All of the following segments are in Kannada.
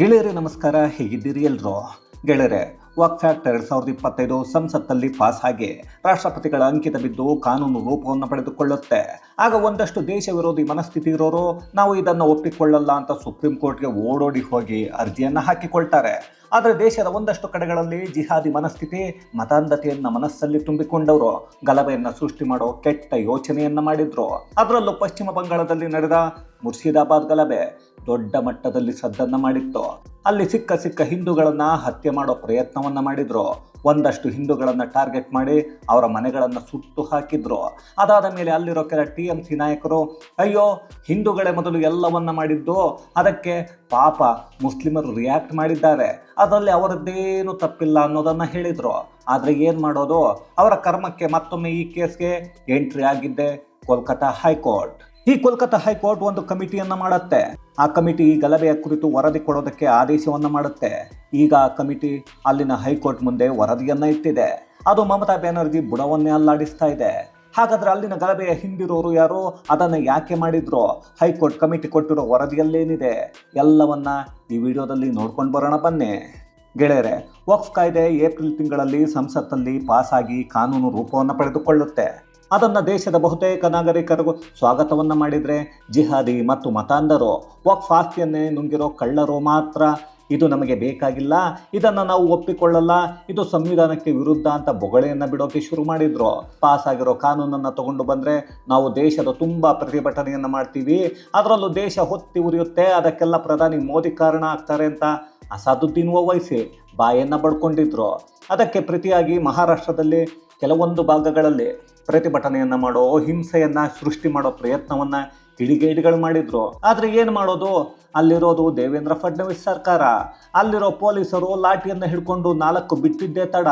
ಗೆಳೆಯರೇ, ನಮಸ್ಕಾರ. ಹೇಗಿದ್ದೀರಿ ಎಲ್ರು ಗೆಳೆಯರೆ ವಾಕ್ ಫ್ಯಾಕ್ಟ್ ಎರಡು ಸಾವಿರದ ಇಪ್ಪತ್ತೈದು ಸಂಸತ್ತಲ್ಲಿ ಪಾಸ್ ಆಗಿ ರಾಷ್ಟ್ರಪತಿಗಳ ಅಂಕಿತ ಬಿದ್ದು ಕಾನೂನು ರೂಪವನ್ನು ಪಡೆದುಕೊಳ್ಳುತ್ತೆ. ಆಗ ಒಂದಷ್ಟು ದೇಶ ವಿರೋಧಿ ಮನಸ್ಥಿತಿ ಇರೋರು, ನಾವು ಇದನ್ನು ಒಪ್ಪಿಕೊಳ್ಳಲ್ಲ ಅಂತ ಸುಪ್ರೀಂ ಕೋರ್ಟ್ಗೆ ಓಡೋಡಿ ಹೋಗಿ ಅರ್ಜಿಯನ್ನು ಹಾಕಿಕೊಳ್ತಾರೆ. ಆದರೆ ದೇಶದ ಒಂದಷ್ಟು ಕಡೆಗಳಲ್ಲಿ ಜಿಹಾದಿ ಮನಸ್ಥಿತಿ, ಮತಾಂಧತೆಯನ್ನು ಮನಸ್ಸಲ್ಲಿ ತುಂಬಿಕೊಂಡವರು, ಗಲಭೆಯನ್ನು ಸೃಷ್ಟಿ ಮಾಡೋ ಕೆಟ್ಟ ಯೋಚನೆಯನ್ನು ಮಾಡಿದ್ರು. ಅದರಲ್ಲೂ ಪಶ್ಚಿಮ ಬಂಗಾಳದಲ್ಲಿ ನಡೆದ ಮುರ್ಷಿದಾಬಾದ್ ಗಲಭೆ. ದೊಡ್ಡ ಮಟ್ಟದಲ್ಲಿ ಸದ್ದನ್ನ ಮಾಡಿತ್ತು. ಅಲ್ಲಿ ಸಿಕ್ಕ ಸಿಕ್ಕ ಹಿಂದೂಗಳನ್ನ ಹತ್ಯೆ ಮಾಡೋ ಪ್ರಯತ್ನವನ್ನ ಮಾಡಿದ್ರು. ಒಂದಷ್ಟು ಹಿಂದೂಗಳನ್ನ ಟಾರ್ಗೆಟ್ ಮಾಡಿ ಅವರ ಮನೆಗಳನ್ನ ಸುಟ್ಟು ಹಾಕಿದ್ರು. ಅದಾದ ಮೇಲೆ ಅಲ್ಲಿರೋ ಕೆಲ ಟಿ ಎಂ ಸಿ ನಾಯಕರು, ಅಯ್ಯೋ, ಹಿಂದೂಗಳೇ ಮೊದಲು ಎಲ್ಲವನ್ನ ಮಾಡಿದ್ದು, ಅದಕ್ಕೆ ಪಾಪ ಮುಸ್ಲಿಮರು ರಿಯಾಕ್ಟ್ ಮಾಡಿದ್ದಾರೆ. ಅದರಲ್ಲಿ ಅವರದ್ದೇನು ತಪ್ಪಿಲ್ಲ ಅನ್ನೋದನ್ನ ಹೇಳಿದರು. ಆದರೆ ಏನು ಮಾಡೋದು? ಅವರ ಕರ್ಮಕ್ಕೆ ಮತ್ತೊಮ್ಮೆ ಈ ಕೇಸ್ಗೆ ಎಂಟ್ರಿ ಆಗಿದ್ದೆ ಕೋಲ್ಕತಾ ಹೈಕೋರ್ಟ್. ಈ ಕೋಲ್ಕತ್ತಾ ಹೈಕೋರ್ಟ್ ಒಂದು ಕಮಿಟಿಯನ್ನ ಮಾಡುತ್ತೆ. ಆ ಕಮಿಟಿ ಈ ಗಲಭೆಯ ಕುರಿತು ವರದಿ ಕೊಡೋದಕ್ಕೆ ಆದೇಶವನ್ನ ಮಾಡುತ್ತೆ. ಈಗ ಆ ಕಮಿಟಿ ಅಲ್ಲಿನ ಹೈಕೋರ್ಟ್ ಮುಂದೆ ವರದಿಯನ್ನ ಇಟ್ಟಿದೆ. ಅದು ಮಮತಾ ಬ್ಯಾನರ್ಜಿ ಬುಡವನ್ನೇ ಅಲ್ಲಾಡಿಸ್ತಾ ಇದೆ. ಹಾಗಾದ್ರೆ ಅಲ್ಲಿನ ಗಲಭೆಯ ಹಿಂದಿರೋರು ಯಾರು? ಅದನ್ನು ಯಾಕೆ ಮಾಡಿದ್ರು? ಹೈಕೋರ್ಟ್ ಕಮಿಟಿ ಕೊಟ್ಟಿರೋ ವರದಿಯಲ್ಲೇನಿದೆ? ಎಲ್ಲವನ್ನ ಈ ವಿಡಿಯೋದಲ್ಲಿ ನೋಡ್ಕೊಂಡು ಬರೋಣ ಬನ್ನಿ. ಗೆಳೆಯರೆ, ವಕ್ಫ್ ಕಾಯ್ದೆ ಏಪ್ರಿಲ್ ತಿಂಗಳಲ್ಲಿ ಸಂಸತ್ತಲ್ಲಿ ಪಾಸ್ ಆಗಿ ಕಾನೂನು ರೂಪವನ್ನು ಪಡೆದುಕೊಳ್ಳುತ್ತೆ. ಅದನ್ನು ದೇಶದ ಬಹುತೇಕ ನಾಗರಿಕರು ಸ್ವಾಗತವನ್ನು ಮಾಡಿದರೆ ಜಿಹಾದಿ ಮತ್ತು ಮತಾಂಧರು ವಕ್ಫ್ ಆಸ್ತಿಯನ್ನೇ ನುಂಗಿರೋ ಕಳ್ಳರು ಮಾತ್ರ. ಇದು ನಮಗೆ ಬೇಕಾಗಿಲ್ಲ, ಇದನ್ನು ನಾವು ಒಪ್ಪಿಕೊಳ್ಳಲ್ಲ, ಇದು ಸಂವಿಧಾನಕ್ಕೆ ವಿರುದ್ಧ ಅಂತ ಬೊಗಳೆಯನ್ನು ಬಿಡೋಕೆ ಶುರು ಮಾಡಿದ್ರು. ಆಗಿರೋ ಕಾನೂನನ್ನು ತಗೊಂಡು ಬಂದರೆ ನಾವು ದೇಶದ ತುಂಬ ಪ್ರತಿಭಟನೆಯನ್ನು ಮಾಡ್ತೀವಿ, ಅದರಲ್ಲೂ ದೇಶ ಹೊತ್ತಿ ಉರಿಯುತ್ತೆ, ಅದಕ್ಕೆಲ್ಲ ಪ್ರಧಾನಿ ಮೋದಿ ಕಾರಣ ಆಗ್ತಾರೆ ಅಂತ ಅಸಾದುದ್ದೀನ್ ವಹಿಸಿ ಬಾಯನ್ನು ಬಡ್ಕೊಂಡಿದ್ರು. ಅದಕ್ಕೆ ಪ್ರತಿಯಾಗಿ ಮಹಾರಾಷ್ಟ್ರದಲ್ಲಿ ಕೆಲವೊಂದು ಭಾಗಗಳಲ್ಲಿ ಪ್ರತಿಭಟನೆಯನ್ನ ಮಾಡೋ, ಹಿಂಸೆಯನ್ನ ಸೃಷ್ಟಿ ಮಾಡೋ ಪ್ರಯತ್ನವನ್ನ ಕಿಡಿಗೇಡಿಗಳು ಮಾಡಿದ್ರು. ಆದ್ರೆ ಏನು ಮಾಡೋದು? ಅಲ್ಲಿರೋದು ದೇವೇಂದ್ರ ಫಡ್ನವೀಸ್ ಸರ್ಕಾರ. ಅಲ್ಲಿರೋ ಪೊಲೀಸರು ಲಾಠಿಯನ್ನು ಹಿಡ್ಕೊಂಡು ನಾಲ್ಕು ಬಿಟ್ಟಿದ್ದೇ ತಡ.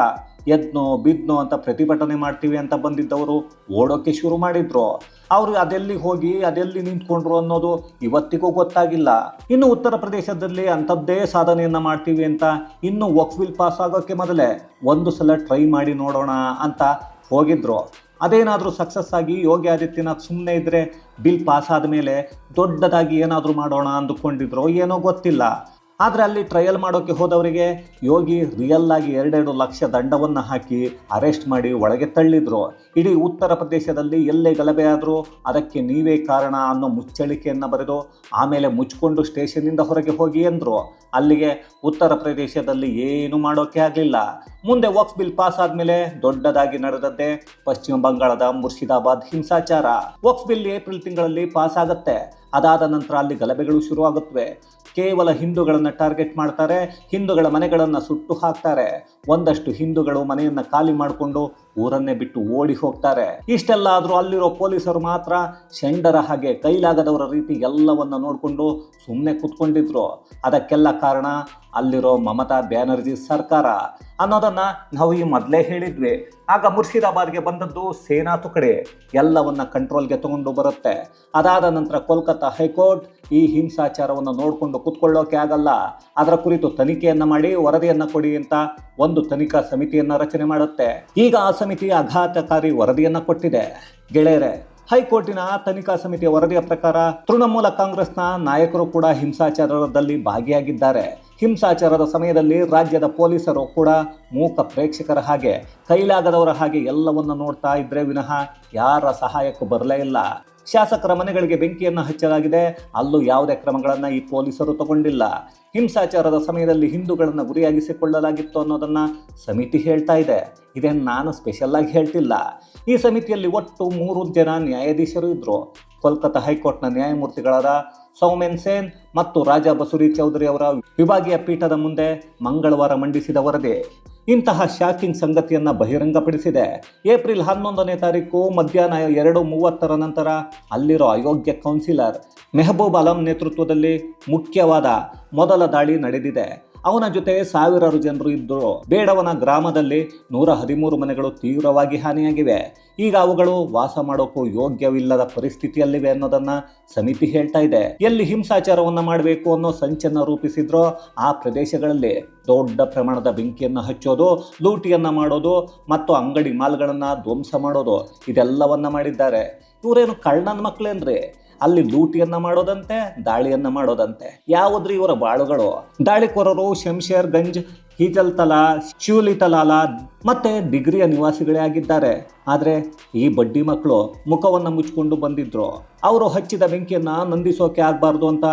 ಎದ್ನೋ, ಬಿದ್ನೋ ಅಂತ ಪ್ರತಿಭಟನೆ ಮಾಡ್ತೀವಿ ಅಂತ ಬಂದಿದ್ದವರು ಓಡೋಕೆ ಶುರು ಮಾಡಿದ್ರು. ಅವರು ಅದೆಲ್ಲಿ ಹೋಗಿ, ಅದೆಲ್ಲಿ ನಿಂತ್ಕೊಂಡ್ರು ಅನ್ನೋದು ಇವತ್ತಿಗೂ ಗೊತ್ತಾಗಿಲ್ಲ. ಇನ್ನು ಉತ್ತರ ಪ್ರದೇಶದಲ್ಲಿ ಅಂಥದ್ದೇ ಸಾಧನೆಯನ್ನ ಮಾಡ್ತೀವಿ ಅಂತ ಇನ್ನು ವಕ್ಫಿಲ್ ಪಾಸ್ ಆಗೋಕ್ಕೆ ಮೊದಲೇ ಒಂದು ಸಲ ಟ್ರೈ ಮಾಡಿ ನೋಡೋಣ ಅಂತ ಹೋಗಿದ್ರು. ಅದೇನಾದರೂ ಸಕ್ಸಸ್ ಆಗಿ ಯೋಗಿ ಆದಿತ್ಯನಾಥ್ ಸುಮ್ಮನೆ ಇದ್ದರೆ ಬಿಲ್ ಪಾಸ್ ಆದಮೇಲೆ ದೊಡ್ಡದಾಗಿ ಏನಾದರೂ ಮಾಡೋಣ ಅಂದುಕೊಂಡಿದ್ರೋ ಏನೋ ಗೊತ್ತಿಲ್ಲ. ಆದರೆ ಅಲ್ಲಿ ಟ್ರಯಲ್ ಮಾಡೋಕ್ಕೆ ಹೋದವರಿಗೆ ಯೋಗಿ ರಿಯಲ್ ಆಗಿ ಎರಡೆರಡು ಲಕ್ಷ ದಂಡವನ್ನು ಹಾಕಿ ಅರೆಸ್ಟ್ ಮಾಡಿ ಒಳಗೆ ತಳ್ಳಿದ್ರು. ಇಡೀ ಉತ್ತರ ಪ್ರದೇಶದಲ್ಲಿ ಎಲ್ಲೇ ಗಲಭೆ ಆದರೂ ಅದಕ್ಕೆ ನೀವೇ ಕಾರಣ ಅನ್ನೋ ಮುಚ್ಚಳಿಕೆಯನ್ನು ಬರೆದು ಆಮೇಲೆ ಮುಚ್ಕೊಂಡು ಸ್ಟೇಷನ್ನಿಂದ ಹೊರಗೆ ಹೋಗಿ ಎಂದರು ಅಲ್ಲಿಗೆ ಉತ್ತರ ಪ್ರದೇಶದಲ್ಲಿ ಏನು ಮಾಡೋಕೆ ಆಗಲಿಲ್ಲ. ಮುಂದೆ ವಕ್ಫ್ ಬಿಲ್ ಪಾಸ್ ಆದಮೇಲೆ ದೊಡ್ಡದಾಗಿ ನಡೆದದ್ದೇ ಪಶ್ಚಿಮ ಬಂಗಾಳದ ಮುರ್ಷಿದಾಬಾದ್ ಹಿಂಸಾಚಾರ. ವಕ್ಫ್ ಬಿಲ್ ಏಪ್ರಿಲ್ ತಿಂಗಳಲ್ಲಿ ಪಾಸ್ ಆಗುತ್ತೆ. ಅದಾದ ನಂತರ ಅಲ್ಲಿ ಗಲಭೆಗಳು ಶುರುವಾಗುತ್ತವೆ ಕೇವಲ ಹಿಂದೂಗಳನ್ನು ಟಾರ್ಗೆಟ್ ಮಾಡ್ತಾರೆ, ಹಿಂದೂಗಳ ಮನೆಗಳನ್ನು ಸುಟ್ಟು ಹಾಕ್ತಾರೆ. ಒಂದಷ್ಟು ಹಿಂದೂಗಳು ಮನೆಯನ್ನು ಖಾಲಿ ಮಾಡಿಕೊಂಡು ಊರನ್ನೇ ಬಿಟ್ಟು ಓಡಿ ಹೋಗ್ತಾರೆ. ಇಷ್ಟೆಲ್ಲ ಆದರೂ ಅಲ್ಲಿರೋ ಪೊಲೀಸರು ಮಾತ್ರ ಶೆಂಡರ ಹಾಗೆ ಕೈಲಾಗದವರ ರೀತಿ ಎಲ್ಲವನ್ನು ನೋಡಿಕೊಂಡು ಸುಮ್ಮನೆ ಕೂತ್ಕೊಂಡಿದ್ರು. ಅದಕ್ಕೆಲ್ಲ ಕಾರಣ ಅಲ್ಲಿರೋ ಮಮತಾ ಬ್ಯಾನರ್ಜಿ ಸರ್ಕಾರ. ಅನ್ನೋದನ್ನ ನಾವು ಈ ಮೊದಲೇ ಹೇಳಿದ್ವಿ. ಆಗ ಮುರ್ಷಿದಾಬಾದ್ಗೆ ಬಂದದ್ದು ಸೇನಾ ತುಕಡೆ. ಎಲ್ಲವನ್ನ ಕಂಟ್ರೋಲ್ಗೆ ತಗೊಂಡು ಬರುತ್ತೆ. ಅದಾದ ನಂತರ ಕೋಲ್ಕತ್ತಾ ಹೈಕೋರ್ಟ್ ಈ ಹಿಂಸಾಚಾರವನ್ನು ನೋಡಿಕೊಂಡು ಕುತ್ಕೊಳ್ಳೋಕೆ ಆಗಲ್ಲ. ಅದರ ಕುರಿತು ತನಿಖೆಯನ್ನು ಮಾಡಿ, ವರದಿಯನ್ನು ಕೊಡಿ ಅಂತ ಒಂದು ತನಿಖಾ ಸಮಿತಿಯನ್ನು ರಚನೆ ಮಾಡುತ್ತೆ. ಈಗ ಆ ಸಮಿತಿ ಆಘಾತಕಾರಿ ವರದಿಯನ್ನು ಕೊಟ್ಟಿದೆ. ಗೆಳೆಯರೆ ಹೈಕೋರ್ಟಿನ ತನಿಖಾ ಸಮಿತಿಯ ವರದಿಯ ಪ್ರಕಾರ ತೃಣಮೂಲ ಕಾಂಗ್ರೆಸ್ನ ನಾಯಕರು ಕೂಡ ಹಿಂಸಾಚಾರದಲ್ಲಿ ಭಾಗಿಯಾಗಿದ್ದಾರೆ. ಹಿಂಸಾಚಾರದ ಸಮಯದಲ್ಲಿ ರಾಜ್ಯದ ಪೊಲೀಸರು ಕೂಡ ಮೂಕ ಪ್ರೇಕ್ಷಕರ ಹಾಗೆ, ಕೈಲಾಗದವರ ಹಾಗೆ ಎಲ್ಲವನ್ನು ನೋಡ್ತಾ ಇದ್ರೆ ವಿನಃ ಯಾರ ಸಹಾಯಕ್ಕೂ ಬರಲೇ ಇಲ್ಲ. ಶಾಸಕರ ಮನೆಗಳಿಗೆ ಬೆಂಕಿಯನ್ನು ಹಚ್ಚಲಾಗಿದೆ. ಅಲ್ಲೂ ಯಾವುದೇ ಕ್ರಮಗಳನ್ನು ಈ ಪೊಲೀಸರು ತಗೊಂಡಿಲ್ಲ. ಹಿಂಸಾಚಾರದ ಸಮಯದಲ್ಲಿ ಹಿಂದೂಗಳನ್ನು ಗುರಿಯಾಗಿಸಿಕೊಳ್ಳಲಾಗಿತ್ತು ಅನ್ನೋದನ್ನು ಸಮಿತಿ ಹೇಳ್ತಾ ಇದೆ. ಇದನ್ನು ನಾನು ಸ್ಪೆಷಲ್ ಆಗಿ ಹೇಳ್ತಿಲ್ಲ. ಈ ಸಮಿತಿಯಲ್ಲಿ ಒಟ್ಟು ಮೂರು ಜನ ನ್ಯಾಯಾಧೀಶರು ಇದ್ದರು ಕೋಲ್ಕತ್ತಾ ಹೈಕೋರ್ಟ್ನ ನ್ಯಾಯಮೂರ್ತಿಗಳಾದ ಸೌಮೆನ್ ಸೇನ್ ಮತ್ತು ರಾಜಾ ಬಸುರಿ ಚೌಧರಿ ಅವರ ವಿಭಾಗೀಯ ಪೀಠದ ಮುಂದೆ ಮಂಗಳವಾರ ಮಂಡಿಸಿದ ವರದಿ. ಇಂತಹ ಶಾಕಿಂಗ್ ಸಂಗತಿಯನ್ನು ಬಹಿರಂಗಪಡಿಸಿದೆ. ಏಪ್ರಿಲ್ ಹನ್ನೊಂದನೇ ತಾರೀಕು ಮಧ್ಯಾಹ್ನ ಎರಡು ಮೂವತ್ತರ ನಂತರ ಅಲ್ಲಿರೋ ಅಯೋಗ್ಯ ಕೌನ್ಸಿಲರ್ ಮೆಹಬೂಬ್ ಅಲಂ ನೇತೃತ್ವದಲ್ಲಿ ಮುಖ್ಯವಾದ ಮೊದಲ ದಾಳಿ ನಡೆದಿದೆ. ಅವನ ಜೊತೆ ಸಾವಿರಾರು ಜನರು ಇದ್ದರು ಬೇಡವನ ಗ್ರಾಮದಲ್ಲಿ ನೂರ ಹದಿಮೂರು ಮನೆಗಳು ತೀವ್ರವಾಗಿ ಹಾನಿಯಾಗಿವೆ. ಈಗ ಅವುಗಳು ವಾಸ ಮಾಡೋಕ್ಕೂ ಯೋಗ್ಯವಿಲ್ಲದ ಪರಿಸ್ಥಿತಿಯಲ್ಲಿವೆ ಅನ್ನೋದನ್ನ ಸಮಿತಿ ಹೇಳ್ತಾ ಇದೆ. ಎಲ್ಲಿ ಹಿಂಸಾಚಾರವನ್ನ ಮಾಡಬೇಕು ಅನ್ನೋ ಸಂಚನ್ನ ರೂಪಿಸಿದ್ರೋ ಆ ಪ್ರದೇಶಗಳಲ್ಲಿ ದೊಡ್ಡ ಪ್ರಮಾಣದ ಬೆಂಕಿಯನ್ನು ಹಚ್ಚೋದು, ಲೂಟಿಯನ್ನ ಮಾಡೋದು ಮತ್ತು ಅಂಗಡಿ ಮಾಲ್ಗಳನ್ನ ಧ್ವಂಸ ಮಾಡೋದು ಇದೆಲ್ಲವನ್ನ ಮಾಡಿದ್ದಾರೆ. ಇವರೇನು ಕಳ್ಳನ ಮಕ್ಕಳೇನ್ರಿ ಅಲ್ಲಿ ಲೂಟಿಯನ್ನ ಮಾಡೋದಂತೆ, ದಾಳಿಯನ್ನ ಮಾಡೋದಂತೆ. ಯಾವುದ್ರೂ ಇವರ ಬಾಳುಗಳು? ದಾಳಿಕೋರರು ಶಂಶೇರ್ ಗಂಜ್ ಹೀಜಲ್ ತಲಾ ಶಿವಲಿ ತಲಾಲ ಮತ್ತೆ ಡಿಗ್ರಿಯ ನಿವಾಸಿಗಳೇ ಆಗಿದ್ದಾರೆ. ಆದರೆ ಈ ಬಡ್ಡಿ ಮಕ್ಕಳು ಮುಖವನ್ನು ಮುಚ್ಚಿಕೊಂಡು ಬಂದಿದ್ರು. ಅವರು ಹಚ್ಚಿದ ಬೆಂಕಿಯನ್ನ ನಂದಿಸೋಕೆ ಆಗಬಾರ್ದು ಅಂತ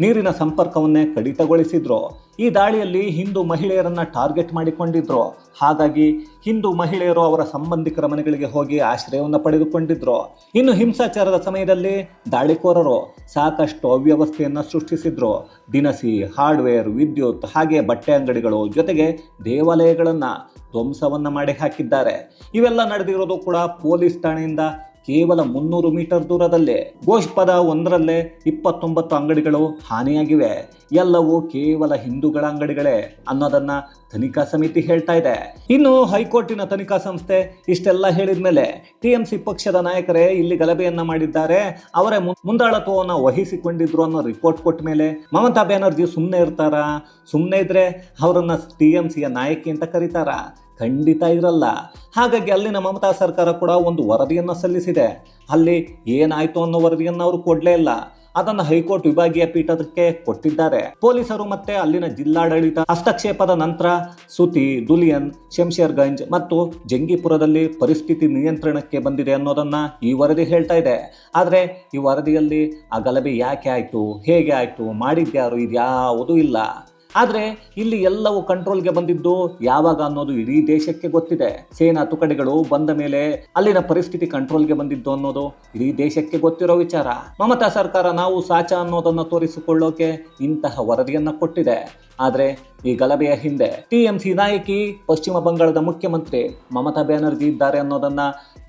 ನೀರಿನ ಸಂಪರ್ಕವನ್ನೇ ಕಡಿತಗೊಳಿಸಿದ್ರು. ಈ ದಾಳಿಯಲ್ಲಿ ಹಿಂದೂ ಮಹಿಳೆಯರನ್ನು ಟಾರ್ಗೆಟ್ ಮಾಡಿಕೊಂಡಿದ್ರು. ಹಾಗಾಗಿ ಹಿಂದೂ ಮಹಿಳೆಯರು ಅವರ ಸಂಬಂಧಿಕರ ಮನೆಗಳಿಗೆ ಹೋಗಿ ಆಶ್ರಯವನ್ನು ಪಡೆದುಕೊಂಡಿದ್ರು. ಇನ್ನು ಹಿಂಸಾಚಾರದ ಸಮಯದಲ್ಲಿ ದಾಳಿಕೋರರು ಸಾಕಷ್ಟು ಅವ್ಯವಸ್ಥೆಯನ್ನು ಸೃಷ್ಟಿಸಿದ್ರು. ದಿನಸಿ, ಹಾರ್ಡ್ವೇರ್, ವಿದ್ಯುತ್ ಹಾಗೆ ಬಟ್ಟೆ ಅಂಗಡಿಗಳು ಜೊತೆಗೆ ದೇವಾಲಯಗಳನ್ನು ಧ್ವಂಸವನ್ನು ಮಾಡಿ ಹಾಕಿದ್ದಾರೆ. ಇವೆಲ್ಲ ನಡೆದಿರೋದು ಕೂಡ ಪೊಲೀಸ್ ಠಾಣೆಯಿಂದ ಕೇವಲ ಮುನ್ನೂರು ಮೀಟರ್ ದೂರದಲ್ಲೇ ಗೋಷ್ಪದ ಒಂದರಲ್ಲೇ ಇಪ್ಪತ್ತೊಂಬತ್ತು ಅಂಗಡಿಗಳು ಹಾನಿಯಾಗಿವೆ. ಎಲ್ಲವೂ ಕೇವಲ ಹಿಂದೂಗಳ ಅಂಗಡಿಗಳೇ ಅನ್ನೋದನ್ನ ತನಿಖಾ ಸಮಿತಿ ಹೇಳ್ತಾ ಇದೆ. ಇನ್ನು ಹೈಕೋರ್ಟಿನ ತನಿಖಾ ಸಂಸ್ಥೆ ಇಷ್ಟೆಲ್ಲ ಹೇಳಿದ ಮೇಲೆ ಟಿಎಂಸಿ ಪಕ್ಷದ ನಾಯಕರೇ ಇಲ್ಲಿ ಗಲಭೆಯನ್ನ ಮಾಡಿದ್ದಾರೆ. ಅವರೇ ಮುಂದಾಳತ್ವವನ್ನು ವಹಿಸಿಕೊಂಡಿದ್ರು ಅನ್ನೋ ರಿಪೋರ್ಟ್ ಕೊಟ್ಟ ಮೇಲೆ ಮಮತಾ ಬ್ಯಾನರ್ಜಿ ಸುಮ್ಮನೆ ಇರ್ತಾರಾ? ಸುಮ್ಮನೆ ಇದ್ರೆ ಅವರನ್ನ ಟಿಎಂಸಿಯ ನಾಯಕಿ ಅಂತ ಕರೀತಾರ? ಖಂಡಿತ ಇರಲ್ಲ. ಹಾಗಾಗಿ ಅಲ್ಲಿನ ಮಮತಾ ಸರ್ಕಾರ ಕೂಡ ಒಂದು ವರದಿಯನ್ನು ಸಲ್ಲಿಸಿದೆ. ಅಲ್ಲಿ ಏನಾಯ್ತು ಅನ್ನೋ ವರದಿಯನ್ನು ಅವರು ಕೊಡಲೇ ಇಲ್ಲ. ಅದನ್ನು ಹೈಕೋರ್ಟ್ ವಿಭಾಗೀಯ ಪೀಠಕ್ಕೆ ಕೊಟ್ಟಿದ್ದಾರೆ. ಪೊಲೀಸರು ಮತ್ತೆ ಅಲ್ಲಿನ ಜಿಲ್ಲಾಡಳಿತ ಹಸ್ತಕ್ಷೇಪದ ನಂತರ ಸುತಿ, ದುಲಿಯನ್, ಶಂಶೇರ್ಗಂಜ್ ಮತ್ತು ಜಂಗೀಪುರದಲ್ಲಿ ಪರಿಸ್ಥಿತಿ ನಿಯಂತ್ರಣಕ್ಕೆ ಬಂದಿದೆ ಅನ್ನೋದನ್ನ ಈ ವರದಿ ಹೇಳ್ತಾ ಇದೆ. ಆದರೆ ಈ ವರದಿಯಲ್ಲಿ ಆ ಗಲಭೆ ಯಾಕೆ ಆಯಿತು, ಹೇಗೆ ಆಯಿತು, ಮಾಡಿದ್ಯಾರು ಇದ್ಯಾವುದೂ ಇಲ್ಲ. ಆದರೆ ಇಲ್ಲಿ ಎಲ್ಲವೂ ಕಂಟ್ರೋಲ್ಗೆ ಬಂದಿದ್ದು ಯಾವಾಗ ಅನ್ನೋದು ಇಡೀ ದೇಶಕ್ಕೆ ಗೊತ್ತಿದೆ. ಸೇನಾ ತುಕಡಿಗಳು ಬಂದ ಮೇಲೆ ಅಲ್ಲಿನ ಪರಿಸ್ಥಿತಿ ಕಂಟ್ರೋಲ್ಗೆ ಬಂದಿದ್ದು ಅನ್ನೋದು ಇಡೀ ದೇಶಕ್ಕೆ ಗೊತ್ತಿರೋ ವಿಚಾರ. ಮಮತಾ ಸರ್ಕಾರ ನಾವು ಸಾಚ ಅನ್ನೋದನ್ನ ತೋರಿಸಿಕೊಳ್ಳೋಕೆ ಇಂತಹ ವರದಿಯನ್ನ ಕೊಟ್ಟಿದೆ. ಆದರೆ ಈ ಗಲಭೆಯ ಹಿಂದೆ ಟಿಎಂಸಿ ನಾಯಕಿ ಪಶ್ಚಿಮ ಬಂಗಾಳದ ಮುಖ್ಯಮಂತ್ರಿ ಮಮತಾ ಬ್ಯಾನರ್ಜಿ ಇದ್ದಾರೆ ಅನ್ನೋದನ್ನ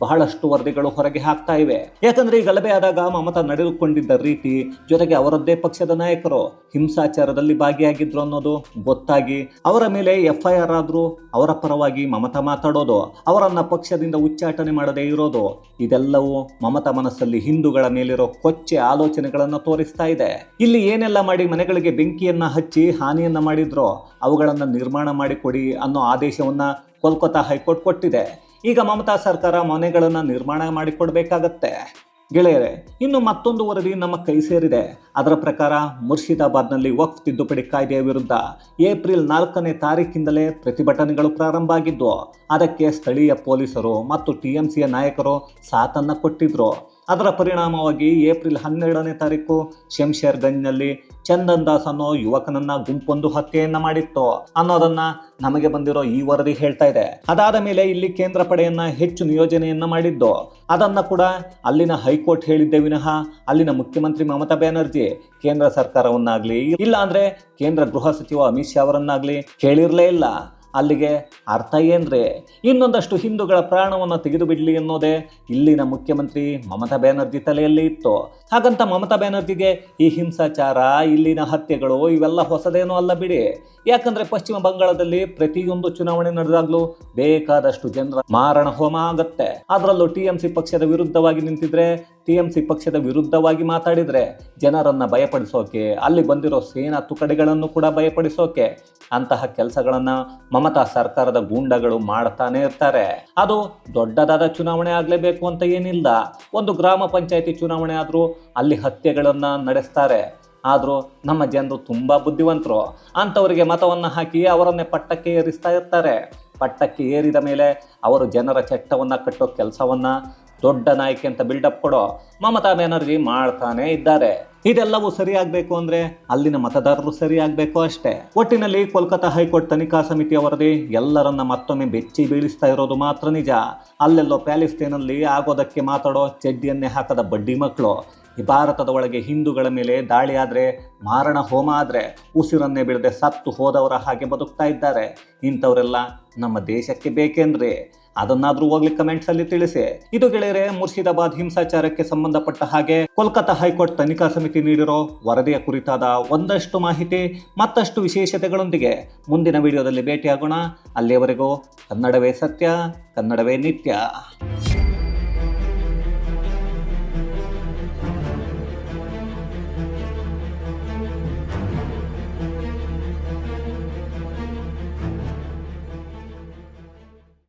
ಬಹಳಷ್ಟು ವರದಿಗಳು ಹೊರಗೆ ಹಾಕ್ತಾ ಇವೆ. ಯಾಕಂದ್ರೆ ಈ ಗಲಭೆ ಆದಾಗ ಮಮತಾ ನಡೆದುಕೊಂಡಿದ್ದ ರೀತಿ ಜೊತೆಗೆ ಅವರದ್ದೇ ಪಕ್ಷದ ನಾಯಕರು ಹಿಂಸಾಚಾರದಲ್ಲಿ ಭಾಗಿಯಾಗಿದ್ರು ಅನ್ನೋದು ಗೊತ್ತಾಗಿ ಅವರ ಮೇಲೆ ಎಫ್ಐಆರ್ ಆದ್ರೂ ಅವರ ಪರವಾಗಿ ಮಮತಾ ಮಾತಾಡೋದು, ಅವರನ್ನ ಪಕ್ಷದಿಂದ ಉಚ್ಚಾಟನೆ ಮಾಡದೇ ಇರೋದು, ಇದೆಲ್ಲವೂ ಮಮತಾ ಮನಸ್ಸಲ್ಲಿ ಹಿಂದೂಗಳ ಮೇಲಿರೋ ಕೊಚ್ಚೆ ಆಲೋಚನೆಗಳನ್ನು ತೋರಿಸ್ತಾ ಇದೆ. ಇಲ್ಲಿ ಏನೆಲ್ಲ ಮಾಡಿ ಮನೆಗಳಿಗೆ ಬೆಂಕಿಯನ್ನ ಹಚ್ಚಿ ಹಾನಿಯನ್ನ ಮಾಡಿದ್ರೋ ಅವುಗಳನ್ನು ನಿರ್ಮಾಣ ಮಾಡಿಕೊಡಿ ಅನ್ನೋ ಆದೇಶವನ್ನು ಕೋಲ್ಕತ್ತಾ ಹೈಕೋರ್ಟ್ ಕೊಟ್ಟಿದೆ. ಈಗ ಮಮತಾ ಸರ್ಕಾರ ಮನೆಗಳನ್ನು ನಿರ್ಮಾಣ ಮಾಡಿಕೊಡ್ಬೇಕಾಗತ್ತೆ ಗೆಳೆಯರೆ, ಇನ್ನು ಮತ್ತೊಂದು ವರದಿ ನಮ್ಮ ಕೈ ಸೇರಿದೆ. ಅದರ ಪ್ರಕಾರ ಮುರ್ಷಿದಾಬಾದ್ನಲ್ಲಿ ವಕ್ಫ್ ತಿದ್ದುಪಡಿ ಕಾಯ್ದೆಯ ವಿರುದ್ಧ ಏಪ್ರಿಲ್ ನಾಲ್ಕನೇ ತಾರೀಕಿಂದಲೇ ಪ್ರತಿಭಟನೆಗಳು ಪ್ರಾರಂಭ ಆಗಿದ್ದು ಅದಕ್ಕೆ ಸ್ಥಳೀಯ ಪೊಲೀಸರು ಮತ್ತು ಟಿಎಂಸಿಯ ನಾಯಕರು ಸಾಥನ್ನ ಕೊಟ್ಟಿದ್ರು. ಅದರ ಪರಿಣಾಮವಾಗಿ ಏಪ್ರಿಲ್ ಹನ್ನೆರಡನೇ ತಾರೀಕು ಶಂಶೇರ್ಗಂಜ್ನಲ್ಲಿ ಚಂದನ್ ದಾಸ್ ಅನ್ನೋ ಯುವಕನನ್ನ ಗುಂಪೊಂದು ಹತ್ಯೆಯನ್ನ ಮಾಡಿತ್ತು ಅನ್ನೋದನ್ನ ನಮಗೆ ಬಂದಿರೋ ಈ ವರದಿ ಹೇಳ್ತಾ ಇದೆ. ಅದಾದ ಮೇಲೆ ಇಲ್ಲಿ ಕೇಂದ್ರ ಪಡೆಯನ್ನ ಹೆಚ್ಚು ನಿಯೋಜನೆಯನ್ನ ಮಾಡಿದ್ದು. ಅದನ್ನ ಕೂಡ ಅಲ್ಲಿನ ಹೈಕೋರ್ಟ್ ಹೇಳಿದ್ದೆ ವಿನಃ ಅಲ್ಲಿನ ಮುಖ್ಯಮಂತ್ರಿ ಮಮತಾ ಬ್ಯಾನರ್ಜಿ ಕೇಂದ್ರ ಸರ್ಕಾರವನ್ನಾಗ್ಲಿ ಇಲ್ಲ ಅಂದ್ರೆ ಕೇಂದ್ರ ಗೃಹ ಸಚಿವ ಅಮಿತ್ ಶಾ ಅವರನ್ನಾಗ್ಲಿ ಕೇಳಿರ್ಲೇ ಇಲ್ಲ. ಅಲ್ಲಿಗೆ ಅರ್ಥ ಏನ್ರಿ? ಇನ್ನೊಂದಷ್ಟು ಹಿಂದೂಗಳ ಪ್ರಾಣವನ್ನು ತೆಗೆದು ಬಿಡಲಿ ಅನ್ನೋದೇ ಇಲ್ಲಿನ ಮುಖ್ಯಮಂತ್ರಿ ಮಮತಾ ಬ್ಯಾನರ್ಜಿ ತಲೆಯಲ್ಲಿ ಇತ್ತು ಹಾಗಂತ ಮಮತಾ ಬ್ಯಾನರ್ಜಿಗೆ ಈ ಹಿಂಸಾಚಾರ, ಇಲ್ಲಿನ ಹತ್ಯೆಗಳು ಇವೆಲ್ಲ ಹೊಸದೇನೂ ಅಲ್ಲ ಬಿಡಿ. ಯಾಕಂದ್ರೆ ಪಶ್ಚಿಮ ಬಂಗಾಳದಲ್ಲಿ ಪ್ರತಿಯೊಂದು ಚುನಾವಣೆ ನಡೆದಾಗ್ಲೂ ಬೇಕಾದಷ್ಟು ಜನರ ಮಾರಣ ಹೋಮ ಆಗತ್ತೆ. ಅದರಲ್ಲೂ ಟಿಎಂಸಿ ಪಕ್ಷದ ವಿರುದ್ಧವಾಗಿ ನಿಂತಿದ್ರೆ ಟಿ ಎಂ ಸಿ ಪಕ್ಷದ ವಿರುದ್ಧವಾಗಿ ಮಾತಾಡಿದರೆ ಜನರನ್ನು ಭಯಪಡಿಸೋಕೆ, ಅಲ್ಲಿ ಬಂದಿರೋ ಸೇನಾ ತುಕಡಿಗಳನ್ನು ಕೂಡ ಭಯಪಡಿಸೋಕೆ ಅಂತಹ ಕೆಲಸಗಳನ್ನು ಮಮತಾ ಸರ್ಕಾರದ ಗೂಂಡಗಳು ಮಾಡ್ತಾನೆ ಇರ್ತಾರೆ. ಅದು ದೊಡ್ಡದಾದ ಚುನಾವಣೆ ಆಗಲೇಬೇಕು ಅಂತ ಏನಿಲ್ಲ. ಒಂದು ಗ್ರಾಮ ಪಂಚಾಯಿತಿ ಚುನಾವಣೆ ಆದರೂ ಅಲ್ಲಿ ಹತ್ಯೆಗಳನ್ನು ನಡೆಸ್ತಾರೆ. ಆದರೂ ನಮ್ಮ ಜನರು ತುಂಬ ಬುದ್ಧಿವಂತರು. ಅಂಥವರಿಗೆ ಮತವನ್ನು ಹಾಕಿ ಅವರನ್ನೇ ಪಟ್ಟಕ್ಕೆ ಏರಿಸ್ತಾ ಇರ್ತಾರೆ. ಪಟ್ಟಕ್ಕೆ ಏರಿದ ಮೇಲೆ ಅವರು ಜನರ ಚಟ್ಟವನ್ನು ಕಟ್ಟೋ ಕೆಲಸವನ್ನ ದೊಡ್ಡ ನಾಯಕಿ ಅಂತ ಬಿಲ್ಡಪ್ ಕೊಡೋ ಮಮತಾ ಬ್ಯಾನರ್ಜಿ ಮಾಡ್ತಾನೆ ಇದ್ದಾರೆ. ಇದೆಲ್ಲವೂ ಸರಿಯಾಗಬೇಕು ಅಂದ್ರೆ ಅಲ್ಲಿನ ಮತದಾರರು ಸರಿಯಾಗಬೇಕು ಅಷ್ಟೇ. ಒಟ್ಟಿನಲ್ಲಿ ಕೋಲ್ಕತ್ತಾ ಹೈಕೋರ್ಟ್ ತನಿಖಾ ಸಮಿತಿಯ ವರದಿ ಎಲ್ಲರನ್ನ ಮತ್ತೊಮ್ಮೆ ಬೆಚ್ಚಿ ಬೀಳಿಸ್ತಾ ಇರೋದು ಮಾತ್ರ ನಿಜ. ಅಲ್ಲೆಲ್ಲೋ ಪ್ಯಾಲಿಸ್ತೇನಲ್ಲಿ ಆಗೋದಕ್ಕೆ ಮಾತಾಡೋ ಚಡ್ಡಿಯನ್ನೇ ಹಾಕದ ಬಡ್ಡಿ ಮಕ್ಕಳು ಈ ಭಾರತದ ಒಳಗೆ ಹಿಂದೂಗಳ ಮೇಲೆ ದಾಳಿ ಆದರೆ, ಮಾರಣ ಹೋಮ ಆದರೆ, ಉಸಿರನ್ನೇ ಬಿಡದೆ ಸತ್ತು ಹೋದವರ ಹಾಗೆ ಬದುಕ್ತಾ ಇದ್ದಾರೆ. ಇಂಥವರೆಲ್ಲ ನಮ್ಮ ದೇಶಕ್ಕೆ ಬೇಕೇನ್ರಿ? ಅದನ್ನಾದ್ರೂ ಹೋಗ್ಲಿ ಕಮೆಂಟ್ಸ್ ಅಲ್ಲಿ ತಿಳಿಸಿ. ಇದು ಗೆಳೆಯರೆ ಮುರ್ಷಿದಾಬಾದ್ ಹಿಂಸಾಚಾರಕ್ಕೆ ಸಂಬಂಧಪಟ್ಟ ಹಾಗೆ ಕೋಲ್ಕತ್ತಾ ಹೈಕೋರ್ಟ್ ತನಿಖಾ ಸಮಿತಿ ನೀಡಿರೋ ವರದಿಯ ಕುರಿತಾದ ಒಂದಷ್ಟು ಮಾಹಿತಿ, ಮತ್ತಷ್ಟು ವಿಶೇಷತೆಗಳೊಂದಿಗೆ ಮುಂದಿನ ವಿಡಿಯೋದಲ್ಲಿ ಭೇಟಿಯಾಗೋಣ. ಅಲ್ಲಿಯವರೆಗೂ ಕನ್ನಡವೇ ಸತ್ಯ, ಕನ್ನಡವೇ ನಿತ್ಯ.